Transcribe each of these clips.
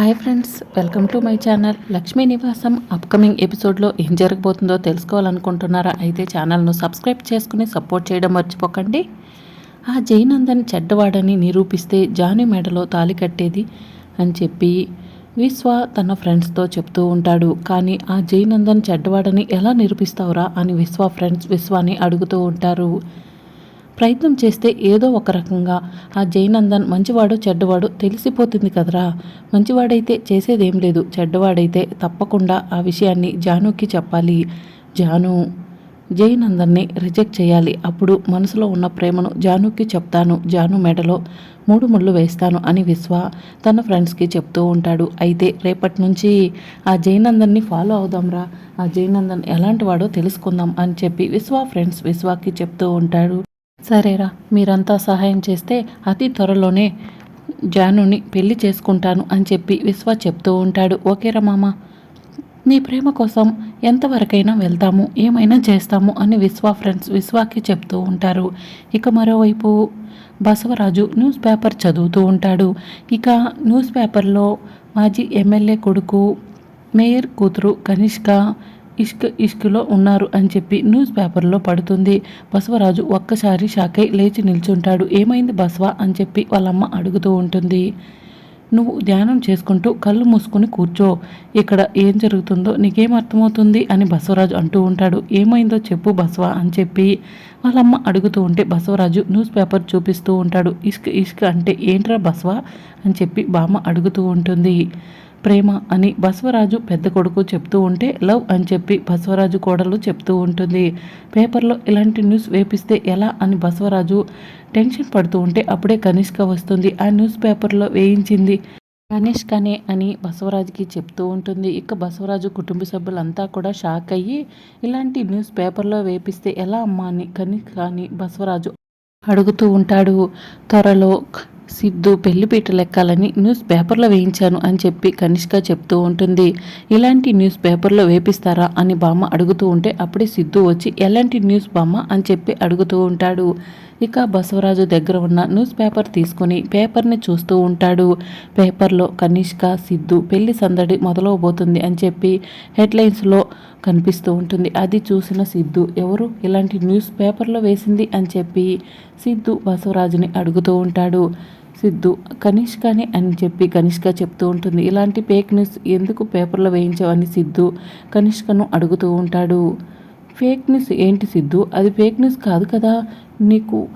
Hi friends welcome to my channel. Lakshmi Nivasam upcoming ఎపిసోడ్లో ఏం జరగబోతుందో తెలుసుకోవాలనుకుంటున్నారా? అయితే ఛానల్ను సబ్స్క్రైబ్ చేసుకుని సపోర్ట్ చేయడం మర్చిపోకండి. ఆ జయనందన్ చెడ్డవాడని నిరూపిస్తే జాని మెడలో తాలి కట్టేది అని చెప్పి విశ్వ తన ఫ్రెండ్స్తో చెప్తూ ఉంటాడు. కానీ ఆ జయనందన్ చెడ్డవాడని ఎలా నిరూపిస్తావురా అని విశ్వ ఫ్రెండ్స్ విశ్వాని అడుగుతూ ఉంటారు. ప్రయత్నం చేస్తే ఏదో ఒక రకంగా ఆ జయనందన్ మంచివాడు చెడ్డవాడు తెలిసిపోతుంది కదరా. మంచివాడైతే చేసేదేం లేదు. చెడ్డవాడైతే తప్పకుండా ఆ విషయాన్ని జానుకి చెప్పాలి. జాను జయనందన్ని రిజెక్ట్ చేయాలి. అప్పుడు మనసులో ఉన్న ప్రేమను జానుకి చెప్తాను. జాను మెడలో మూడు ముళ్ళు వేస్తాను అని విశ్వ తన ఫ్రెండ్స్కి చెప్తూ ఉంటాడు. అయితే రేపటి నుంచి ఆ జయనందన్ని ఫాలో అవుదాంరా. ఆ జయనందన్ ఎలాంటి వాడో తెలుసుకుందాం అని చెప్పి విశ్వ ఫ్రెండ్స్ విశ్వాకి చెప్తూ ఉంటాడు. సరేరా మీరంతా సహాయం చేస్తే అతి త్వరలోనే జానుని పెళ్ళి చేసుకుంటాను అని చెప్పి విశ్వ చెప్తూ ఉంటాడు. ఓకేరా మామ నీ ప్రేమ కోసం ఎంతవరకైనా వెళ్తాము ఏమైనా చేస్తాము అని విశ్వ ఫ్రెండ్స్ విశ్వాకి చెప్తూ ఉంటారు. ఇక మరోవైపు బసవరాజు న్యూస్ పేపర్ చదువుతూ ఉంటాడు. ఇక న్యూస్ పేపర్లో మాజీ ఎమ్మెల్యే కొడుకు మేయర్ కూతురు కనిష్క ఇష్క్ ఇష్క్లో ఉన్నారు అని చెప్పి న్యూస్ పేపర్లో పడుతుంది. బసవరాజు ఒక్కసారి షాకై లేచి నిల్చుంటాడు. ఏమైంది బసవ అని చెప్పి వాళ్ళమ్మ అడుగుతూ ఉంటుంది. నువ్వు ధ్యానం చేసుకుంటూ కళ్ళు మూసుకుని కూర్చో. ఇక్కడ ఏం జరుగుతుందో నీకేం అర్థమవుతుంది అని బసవరాజు అంటూ ఉంటాడు. ఏమైందో చెప్పు బసవ అని చెప్పి వాళ్ళమ్మ అడుగుతూ ఉంటే బసవరాజు న్యూస్ పేపర్ చూపిస్తూ ఉంటాడు. ఇష్క్ ఇష్క్ అంటే ఏంట్రా బసవ అని చెప్పి బామ్మ అడుగుతూ ఉంటుంది. ప్రేమ అని బసవరాజు పెద్ద కొడుకు చెప్తూ ఉంటే లవ్ అని చెప్పి బసవరాజు కోడలు చెప్తూ ఉంటుంది. పేపర్లో ఇలాంటి న్యూస్ వేపిస్తే ఎలా అని బసవరాజు టెన్షన్ పడుతూ ఉంటే అప్పుడే కనిష్క వస్తుంది. ఆ న్యూస్ పేపర్లో వేయించింది కనిష్కనే అని బసవరాజుకి చెప్తూ ఉంటుంది. ఇక బసవరాజు కుటుంబ సభ్యులంతా కూడా షాక్ అయ్యి ఇలాంటి న్యూస్ పేపర్లో వేపిస్తే ఎలా అమ్మా అని కనిష్క అని బసవరాజు అడుగుతూ ఉంటాడు. త్వరలో సిద్ధు పెళ్ళిపీట లెక్కాలని న్యూస్ పేపర్లో వేయించాను అని చెప్పి కనిష్క చెప్తూ ఉంటుంది. ఇలాంటి న్యూస్ పేపర్లో వేపిస్తారా? అని బామ్మ అడుగుతూ ఉంటే అప్పుడే సిద్ధు వచ్చి ఎలాంటి న్యూస్ బామ్మ? అని చెప్పి అడుగుతూ ఉంటాడు. ఇక బసవరాజు దగ్గర ఉన్న న్యూస్ పేపర్ తీసుకుని పేపర్ని చూస్తూ ఉంటాడు. పేపర్లో కనిష్క సిద్ధు పెళ్ళి సందడి మొదలవబోతుంది అని చెప్పి హెడ్లైన్స్లో కనిపిస్తూ ఉంటుంది. అది చూసిన సిద్ధు ఎవరు? ఇలాంటి న్యూస్ పేపర్లో వేసింది? అని చెప్పి సిద్ధు బసవరాజుని అడుగుతూ ఉంటాడు. సిద్ధు కనిష్కని అని చెప్పి కనిష్క చెప్తూ ఉంటుంది. ఇలాంటి ఫేక్ న్యూస్ ఎందుకు పేపర్లో వేయించావని సిద్ధు కనిష్కను అడుగుతూ ఉంటాడు. ఫేక్ న్యూస్ ఏంటి సిద్ధు? అది ఫేక్ న్యూస్ కాదు కదా. నీకు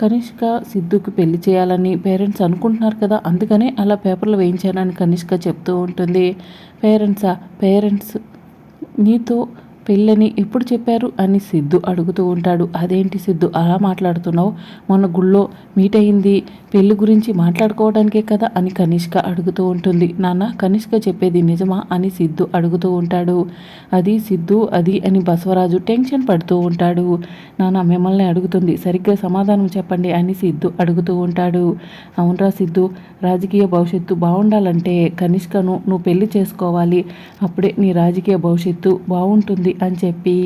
కనిష్క సిద్ధుకి పెళ్ళి చేయాలని పేరెంట్స్ అనుకుంటున్నారు కదా. అందుకనే అలా పేపర్లు వేయించానని కనిష్క చెప్తూ ఉంటుంది. పేరెంట్సా? పేరెంట్స్ నీతో పెళ్ళని ఎప్పుడు చెప్పారు అని సిద్ధు అడుగుతూ ఉంటాడు. అదేంటి సిద్ధు అలా మాట్లాడుతున్నావు? మొన్న గుళ్ళో మీట్ అయింది. పెళ్ళి గురించి మాట్లాడుకోవడానికే కదా? అని కనిష్క అడుగుతూ ఉంటుంది. నాన్న కనిష్క చెప్పేది నిజమా? అని సిద్ధు అడుగుతూ ఉంటాడు. అది సిద్ధు అది అని బసవరాజు టెన్షన్ పడుతూ ఉంటాడు. నాన్న మిమ్మల్ని అడుగుతుంది. సరిగ్గా సమాధానం చెప్పండి అని సిద్ధు అడుగుతూ ఉంటాడు. అవునరా సిద్ధు రాజకీయ భవిష్యత్తు బాగుండాలంటే కనిష్కను నువ్వు పెళ్ళి చేసుకోవాలి. అప్పుడే నీ రాజకీయ భవిష్యత్తు బాగుంటుంది. అని చెప్పి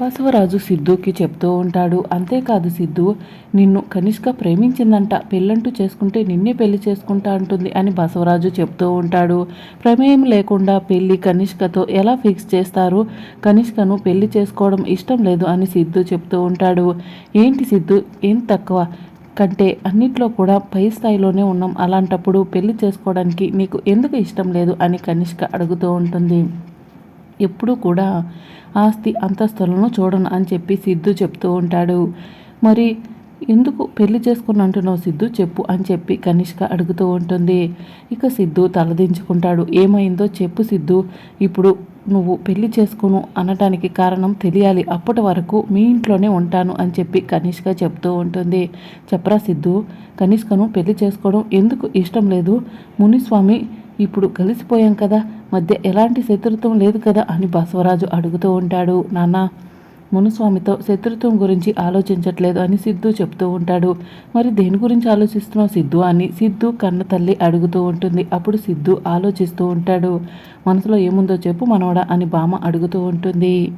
బసవరాజు సిద్ధుకి చెప్తూ ఉంటాడు. అంతేకాదు సిద్ధు నిన్ను కనిష్క ప్రేమించిందంట. పెళ్ళంటూ చేసుకుంటే నిన్నే పెళ్ళి చేసుకుంటా అంటుంది అని బసవరాజు చెప్తూ ఉంటాడు. ప్రమేయం లేకుండా పెళ్ళి కనిష్కతో ఎలా ఫిక్స్ చేస్తారు? కనిష్కను పెళ్ళి చేసుకోవడం ఇష్టం లేదు అని సిద్ధు చెప్తూ ఉంటాడు. ఏంటి సిద్ధు? ఏం తక్కువ? కంటే అన్నిట్లో కూడా పై స్థాయిలోనే ఉన్నాం. అలాంటప్పుడు పెళ్ళి చేసుకోవడానికి నీకు ఎందుకు ఇష్టం లేదు అని కనిష్క అడుగుతూ ఉంటుంది. ఎప్పుడూ కూడా ఆస్తి అంతస్తులను చూడను అని చెప్పి సిద్ధు చెప్తూ ఉంటాడు. మరి ఎందుకు పెళ్ళి చేసుకుని అంటున్నావు సిద్ధు? చెప్పు అని చెప్పి కనిష్క అడుగుతూ ఉంటుంది. ఇక సిద్ధు తలదించుకుంటాడు. ఏమైందో చెప్పు సిద్ధు. ఇప్పుడు నువ్వు పెళ్ళి చేసుకును అనటానికి కారణం తెలియాలి. అప్పటి వరకు మీ ఇంట్లోనే ఉంటాను అని చెప్పి కనిష్క చెప్తూ ఉంటుంది. చెప్పరా సిద్ధు? కనిష్కను పెళ్ళి చేసుకోవడం ఎందుకు ఇష్టం లేదు? మునిస్వామి ఇప్పుడు కలిసిపోయాం కదా. మధ్య ఎలాంటి శత్రుత్వం లేదు కదా అని బసవరాజు అడుగుతూ ఉంటాడు. నాన్న మునుస్వామితో శత్రుత్వం గురించి ఆలోచించట్లేదు అని సిద్ధు చెప్తూ ఉంటాడు. మరి దేని గురించి ఆలోచిస్తున్నావు సిద్ధు అని సిద్ధు కన్న తల్లి అడుగుతూ ఉంటుంది. అప్పుడు సిద్ధు ఆలోచిస్తూ ఉంటాడు. మనసులో ఏముందో చెప్పు మనవడా అని బామ అడుగుతూ ఉంటుంది.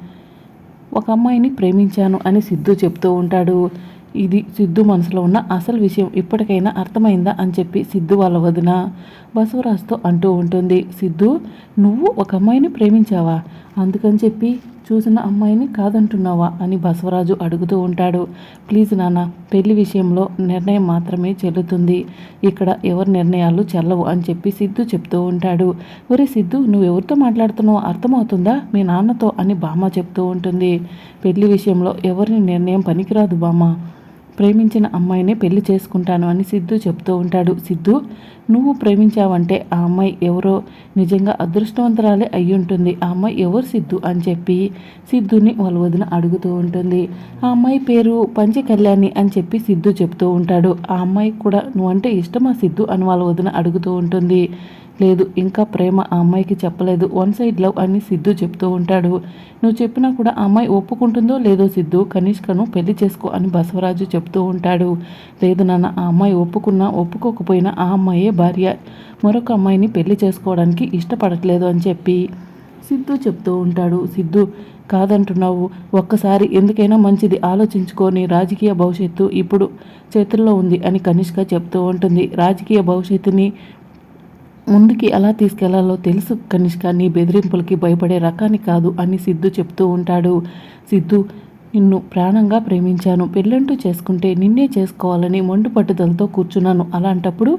ఒక అమ్మాయిని ప్రేమించాను అని సిద్ధు చెప్తూ ఉంటాడు. ఇది సిద్ధు మనసులో ఉన్న అసలు విషయం ఇప్పటికైనా అర్థమైందా అని చెప్పి సిద్ధు వాళ్ళ వదిన బసవరాజుతో అంటూ ఉంటుంది. సిద్ధు నువ్వు ఒక అమ్మాయిని ప్రేమించావా? అందుకని చెప్పి చూసిన అమ్మాయిని కాదంటున్నావా? అని బసవరాజు అడుగుతూ ఉంటాడు. ప్లీజ్ నాన్న పెళ్ళి విషయంలో నిర్ణయం మాత్రమే చెల్లుతుంది. ఇక్కడ ఎవరి నిర్ణయాలు చెల్లవు అని చెప్పి సిద్ధు చెప్తూ ఉంటాడు. ఒరే సిద్ధు నువ్వు ఎవరితో మాట్లాడుతున్నావో అర్థమవుతుందా? మీ నాన్నతో అని బామ్మ చెప్తూ ఉంటుంది. పెళ్ళి విషయంలో ఎవరిని నిర్ణయం పనికిరాదు బామ్మ. ప్రేమించిన అమ్మాయినే పెళ్ళి చేసుకుంటాను అని సిద్ధు చెప్తూ ఉంటాడు. సిద్ధు నువ్వు ప్రేమించావంటే ఆ అమ్మాయి ఎవరో నిజంగా అదృష్టవంతరాలే అయి ఉంటుంది ఆ అమ్మాయి ఎవరు సిద్ధు? అని చెప్పి సిద్ధుని వాళ్ళ వదిన అడుగుతూ ఉంటుంది. ఆ అమ్మాయి పేరు పంచ కళ్యాణి అని చెప్పి సిద్ధు చెప్తూ ఉంటాడు. ఆ అమ్మాయి కూడా నువ్వంటే ఇష్టమా సిద్ధు? అని వాళ్ళ వదిన అడుగుతూ ఉంటుంది. లేదు ఇంకా ప్రేమ ఆ అమ్మాయికి చెప్పలేదు. వన్ సైడ్ లవ్ అని సిద్ధు చెప్తూ ఉంటాడు. నువ్వు చెప్పినా కూడా ఆ అమ్మాయి ఒప్పుకుంటుందో లేదో సిద్ధు కనిష్కను పెళ్ళి చేసుకో అని బసవరాజు చెప్తూ ఉంటాడు. లేదు నాన్న ఆ అమ్మాయి ఒప్పుకున్నా ఒప్పుకోకపోయినా ఆ అమ్మాయే భార్య. మరొక అమ్మాయిని పెళ్ళి చేసుకోవడానికి ఇష్టపడట్లేదు అని చెప్పి సిద్ధు చెప్తూ ఉంటాడు. సిద్ధు కాదంటున్నావు. ఒక్కసారి ఎందుకైనా మంచిది ఆలోచించుకొని రాజకీయ భవిష్యత్తు ఇప్పుడు చేతుల్లో ఉంది అని కనిష్క చెప్తూ ఉంటుంది. రాజకీయ భవిష్యత్తుని ముందుకి ఎలా తీసుకెళ్ళాలో తెలుసు. కనిష్క నీ బెదిరింపులకి భయపడే రకాన్ని కాదు అని సిద్ధు చెప్తూ ఉంటాడు. సిద్ధు నిన్ను ప్రాణంగా ప్రేమించాను. పెళ్ళంటూ చేసుకుంటే నిన్నే చేసుకోవాలని మొండు పట్టుదలతో కూర్చున్నాను. అలాంటప్పుడు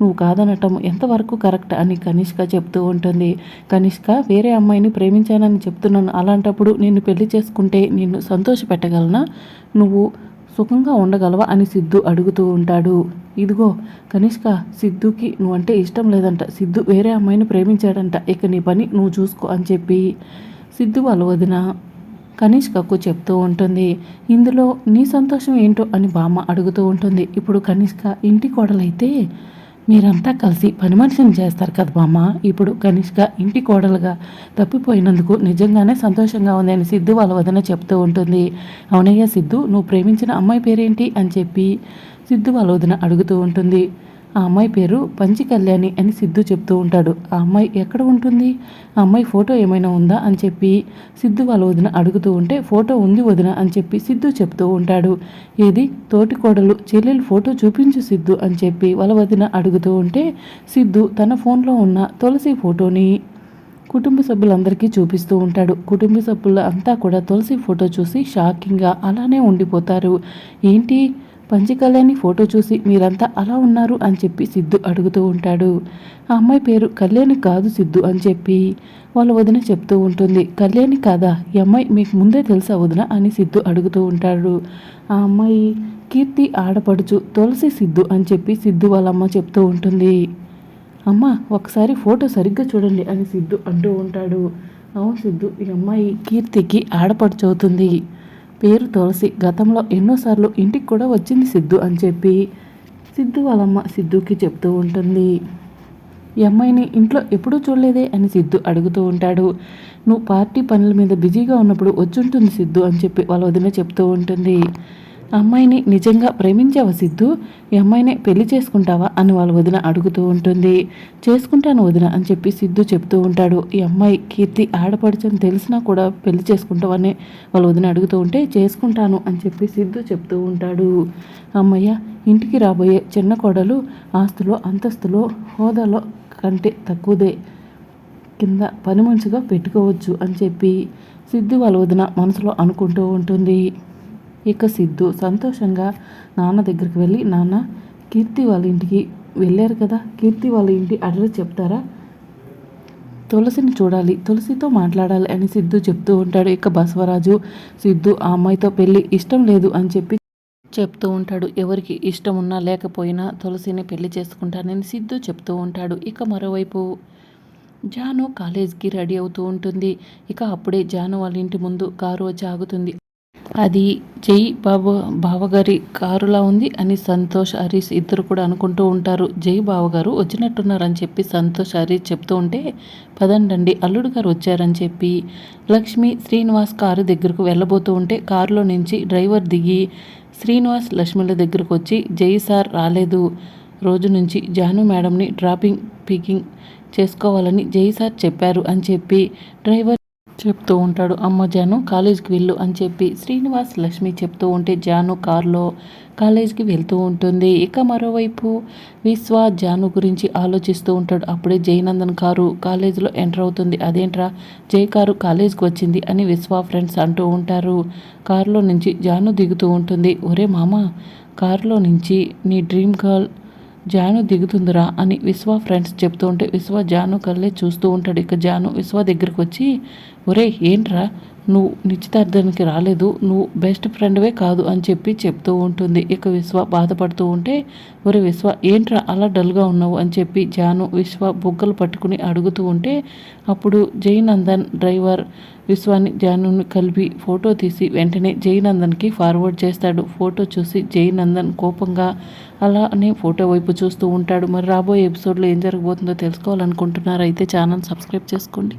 నువ్వు కాదనటం ఎంతవరకు కరెక్ట్ అని కనిష్క చెప్తూ ఉంటుంది. కనిష్క వేరే అమ్మాయిని ప్రేమించానని చెప్తున్నాను. అలాంటప్పుడు నిన్ను పెళ్ళి చేసుకుంటే నిన్ను సంతోషపెట్టగలనా? నువ్వు సుఖంగా ఉండగలవా అని సిద్ధు అడుగుతూ ఉంటాడు. ఇదిగో కనిష్క సిద్ధుకి నువ్వంటే ఇష్టం లేదంట. సిద్ధు వేరే అమ్మాయిని ప్రేమించాడంట. ఇక నీ పని నువ్వు చూసుకో అని చెప్పి సిద్ధు వాళ్ళ వదిన కనిష్కకు చెప్తూ ఉంటుంది. ఇందులో నీ సంతోషం ఏంటో అని బామ్మ అడుగుతూ ఉంటుంది. ఇప్పుడు కనిష్క ఇంటి కోడలైతే మీరంతా కలిసి పని మనిషిని చేస్తారు కదా బామ్మ. ఇప్పుడు కనిష్క ఇంటి కోడలుగా తప్పిపోయినందుకు నిజంగానే సంతోషంగా ఉంది అని సిద్ధు వాళ్ళ వదిన చెప్తూ ఉంటుంది. అవునయ్య సిద్ధు నువ్వు ప్రేమించిన అమ్మాయి పేరేంటి అని చెప్పి సిద్ధు వాళ్ళ వదిన అడుగుతూ ఉంటుంది. ఆ అమ్మాయి పేరు పంచి కళ్యాణి అని సిద్ధు చెప్తూ ఉంటాడు. ఆ అమ్మాయి ఎక్కడ ఉంటుంది? ఆ అమ్మాయి ఫోటో ఏమైనా ఉందా? అని చెప్పి సిద్ధు వాళ్ళ వదిన అడుగుతూ ఉంటే ఫోటో ఉంది వదిన అని చెప్పి సిద్ధు చెప్తూ ఉంటాడు. ఏది? తోటి కోడలు చెల్లెలు ఫోటో చూపించు సిద్ధు అని చెప్పి వాళ్ళ వదిన అడుగుతూ ఉంటే సిద్ధు తన ఫోన్లో ఉన్న తులసి ఫోటోని కుటుంబ సభ్యులందరికీ చూపిస్తూ ఉంటాడు. కుటుంబ సభ్యులు అంతా కూడా తులసి ఫోటో చూసి షాకింగ్గా అలానే ఉండిపోతారు. ఏంటి? పంచికళ్యాణి ఫోటో చూసి మీరంతా అలా ఉన్నారు అని చెప్పి సిద్ధు అడుగుతూ ఉంటాడు. ఆ అమ్మాయి పేరు కళ్యాణి కాదు సిద్ధు అని చెప్పి వాళ్ళ వదిన చెప్తూ ఉంటుంది. కళ్యాణి కాదా? ఈ అమ్మాయి మీకు ముందే తెలుసా వదిన అని సిద్ధు అడుగుతూ ఉంటాడు. ఆ అమ్మాయి కీర్తి ఆడపడుచు తులసి సిద్ధు అని చెప్పి సిద్ధు వాళ్ళ అమ్మ చెప్తూ ఉంటుంది. అమ్మ ఒకసారి ఫోటో సరిగ్గా చూడండి అని సిద్ధు అంటూ ఉంటాడు. అవును సిద్ధు ఈ అమ్మాయి కీర్తికి ఆడపడుచవుతుంది పేరు తులసి. గతంలో ఎన్నోసార్లు ఇంటికి కూడా వచ్చింది సిద్ధు అని చెప్పి సిద్ధు వాళ్ళమ్మ సిద్ధుకి చెప్తూ ఉంటుంది. ఈ అమ్మాయిని ఇంట్లో ఎప్పుడూ చూడలేదే? అని సిద్ధు అడుగుతూ ఉంటాడు. నువ్వు పార్టీ పనుల మీద బిజీగా ఉన్నప్పుడు వచ్చుంటుంది సిద్ధు అని చెప్పి వాళ్ళ వదిన చెప్తూ ఉంటుంది. అమ్మాయిని నిజంగా ప్రేమించావా సిద్ధు? ఈ అమ్మాయిని పెళ్ళి చేసుకుంటావా అని వాళ్ళ వదిన అడుగుతూ ఉంటుంది. చేసుకుంటాను వదిన అని చెప్పి సిద్ధు చెప్తూ ఉంటాడు. ఈ అమ్మాయి కీర్తి ఆడపడుచని తెలిసినా కూడా పెళ్ళి చేసుకుంటావని వాళ్ళ వదిన అడుగుతూ ఉంటే చేసుకుంటాను అని చెప్పి సిద్ధు చెప్తూ ఉంటాడు. అమ్మయ్య ఇంటికి రాబోయే చిన్న కోడలు ఆస్తులో అంతస్తులో హోదాలో కంటే తక్కువదే. కింద పని మంచిగా పెట్టుకోవచ్చు అని చెప్పి సిద్ధు వాళ్ళ వదిన మనసులో అనుకుంటూ ఉంటుంది. ఇక సిద్ధు సంతోషంగా నాన్న దగ్గరికి వెళ్ళి నాన్న కీర్తి వాళ్ళ ఇంటికి వెళ్ళారు కదా కీర్తి వాళ్ళ ఇంటి అడ్రస్ చెప్తారా? తులసిని చూడాలి తులసితో మాట్లాడాలి అని సిద్ధు చెప్తూ ఉంటాడు. ఇక బసవరాజు సిద్ధు ఆ అమ్మాయితో పెళ్ళి ఇష్టం లేదు అని చెప్పి చెప్తూ ఉంటాడు. ఎవరికి ఇష్టం ఉన్నా లేకపోయినా తులసిని పెళ్ళి చేసుకుంటానని సిద్ధు చెప్తూ ఉంటాడు. ఇక మరోవైపు జాను కాలేజ్కి రెడీ అవుతూ ఉంటుంది. ఇక అప్పుడే జాను వాళ్ళ ఇంటి ముందు కారు వచ్చి ఆగుతుంది అది జై బాబు బావగారి కారులా ఉంది అని సంతోష్ హరీష్ ఇద్దరు కూడా అనుకుంటూ ఉంటారు. జై బావగారు వచ్చినట్టున్నారని చెప్పి సంతోష్ హరీష్ చెప్తూ ఉంటే పదండండి అల్లుడు గారు వచ్చారని చెప్పి లక్ష్మి శ్రీనివాస్ కారు దగ్గరకు వెళ్ళబోతూ ఉంటే కారులో నుంచి డ్రైవర్ దిగి శ్రీనివాస్ లక్ష్మిల దగ్గరకు వచ్చి జై సార్ రాలేదు. రోజు నుంచి జాను మేడంని డ్రాపింగ్ పికింగ్ చేసుకోవాలని జై సార్ చెప్పారు అని చెప్పి డ్రైవర్ చెప్తూ ఉంటాడు అమ్మ జాను కాలేజ్కి వెళ్ళు అని చెప్పి శ్రీనివాస్ లక్ష్మి చెప్తూ ఉంటే జాను కారులో కాలేజ్కి వెళ్తూ ఉంటుంది. ఇక మరోవైపు విశ్వ జాను గురించి ఆలోచిస్తూ ఉంటాడు. అప్పుడే జయనందన్ కారు కాలేజీలో ఎంటర్ అవుతుంది. అదేంట్రా జై కారు కాలేజ్కి వచ్చింది అని విశ్వ ఫ్రెండ్స్ అంటూ ఉంటారు. కారులో నుంచి జాను దిగుతూ ఉంటుంది. ఒరే మామ కారులో నుంచి నీ డ్రీమ్ గర్ల్ జాను దిగుతుందిరా అని విశ్వ ఫ్రెండ్స్ చెప్తూ ఉంటే విశ్వ జాను కళ్ళే చూస్తూ ఉంటాడు. ఇక జాను విశ్వ దగ్గరికి వచ్చి ఒరే ఏంట్రా? నువ్వు నిశ్చితార్థానికి రాలేదు నువ్వు బెస్ట్ ఫ్రెండ్వే కాదు అని చెప్పి చెప్తూ ఉంటుంది. ఇక విశ్వ బాధపడుతూ ఉంటే ఒరే విశ్వ ఏంట్రా అలా డల్గా ఉన్నావు అని చెప్పి జాను విశ్వ బుగ్గలు పట్టుకుని అడుగుతూ ఉంటే అప్పుడు జయనందన్ డ్రైవర్ విశ్వాన్ని జానుని కలిపి ఫోటో తీసి వెంటనే జయనందన్కి ఫార్వర్డ్ చేస్తాడు. ఫోటో చూసి జయనందన్ కోపంగా అలానే ఫోటో వైపు చూస్తూ ఉంటాడు. మరి రాబోయే ఎపిసోడ్లో ఏం జరగబోతుందో తెలుసుకోవాలనుకుంటున్నారు? అయితే ఛానల్ సబ్స్క్రైబ్ చేసుకోండి.